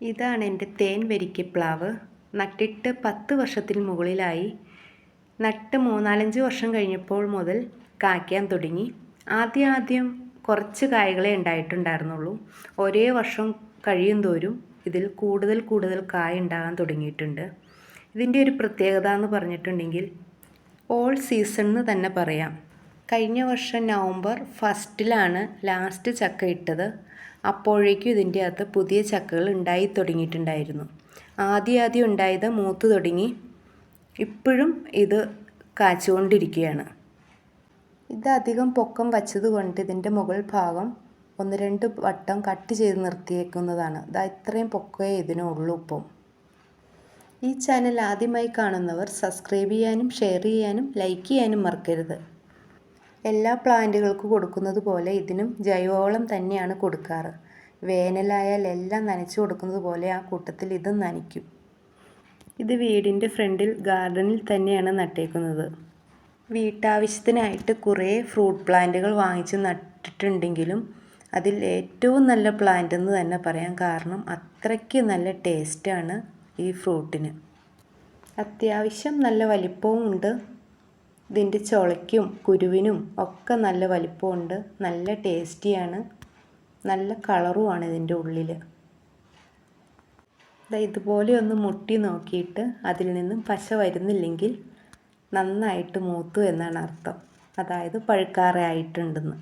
ഇതാണ് എന്റെ തേൻ വരിക്കപ്ലാവ് നട്ടിട്ട് പത്ത് വർഷത്തിന് മുകളിലായി. നട്ട് മൂന്നാലഞ്ച് വർഷം കഴിഞ്ഞപ്പോൾ മുതൽ കായ്ക്കാൻ തുടങ്ങി. ആദ്യം ആദ്യം കുറച്ച് കായകളെ ഉണ്ടായിട്ടുണ്ടായിരുന്നുള്ളൂ. ഒരേ വർഷം കഴിയും തോറും ഇതിൽ കൂടുതൽ കൂടുതൽ കായ ഉണ്ടാകാൻ തുടങ്ങിയിട്ടുണ്ട്. ഇതിന്റെ ഒരു പ്രത്യേകത എന്ന് പറഞ്ഞിട്ടുണ്ടെങ്കിൽ ഓൾ സീസൺ എന്ന് തന്നെ പറയാം. കഴിഞ്ഞ വർഷം നവംബർ ഫസ്റ്റിലാണ് ലാസ്റ്റ് ചക്ക ഇട്ടത്. അപ്പോഴേക്കും ഇതിന്റെ അകത്ത് പുതിയ ചക്കകൾ ഉണ്ടായി തുടങ്ങിയിട്ടുണ്ടായിരുന്നു. ആദ്യം ആദ്യം ഉണ്ടായത് മൂത്ത് തുടങ്ങി. ഇപ്പോഴും ഇത് കാച്ചുകൊണ്ടിരിക്കുകയാണ്. ഇത് അധികം പൊക്കം വച്ചതുകൊണ്ട് ഇതിന്റെ മുകൾ ഭാഗം ഒന്ന് രണ്ട് വട്ടം കട്ട് ചെയ്ത് നിർത്തിയേക്കുന്നതാണ്. ഇതാ ഇത്രയും പൊക്കമേ ഇതിനുള്ളൂ ഇപ്പം. ഈ ചാനൽ ആദ്യമായി കാണുന്നവർ സബ്സ്ക്രൈബ് ചെയ്യാനും ഷെയർ ചെയ്യാനും ലൈക്ക് ചെയ്യാനും മറക്കരുത്. എല്ലാ പ്ലാന്റുകൾക്ക് കൊടുക്കുന്നത് പോലെ ഇതിനും ജൈവവളം തന്നെയാണ് കൊടുക്കാറ്. വേനലായാൽ എല്ലാം നനച്ചു കൊടുക്കുന്നത് പോലെ ആ കൂട്ടത്തിൽ ഇതും നനയ്ക്കും. ഇത് വീടിന്റെ ഫ്രണ്ടിൽ ഗാർഡനിൽ തന്നെയാണ് നട്ടേക്കുന്നത്. വീട്ടാവശ്യത്തിനായിട്ട് കുറേ ഫ്രൂട്ട് പ്ലാന്റുകൾ വാങ്ങിച്ച് നട്ടിട്ടുണ്ടെങ്കിലും അതിൽ ഏറ്റവും നല്ല പ്ലാന്റ് എന്ന് തന്നെ പറയാം കാരണം അത്രയ്ക്ക് നല്ല ടേസ്റ്റാണ് ഈ ഫ്രൂട്ടിന്. അത്യാവശ്യം നല്ല വലിപ്പവും ഉണ്ട്. ഇതിന്റെ ചുളയ്ക്കും കുരുവിനും ഒക്കെ നല്ല വലിപ്പമുണ്ട്. നല്ല ടേസ്റ്റിയാണ്. നല്ല കളറുമാണ് ഇതിന്റെ ഉള്ളിൽ ഇതുപോലെ ഒന്ന് മുട്ടി നോക്കിയിട്ട് അതിൽ നിന്നും പശ വരുന്നില്ലെങ്കിൽ നന്നായിട്ട് മൂത്തു എന്നാണ് അർത്ഥം. അതായത് പഴുക്കാറായിട്ടുണ്ടെന്ന്.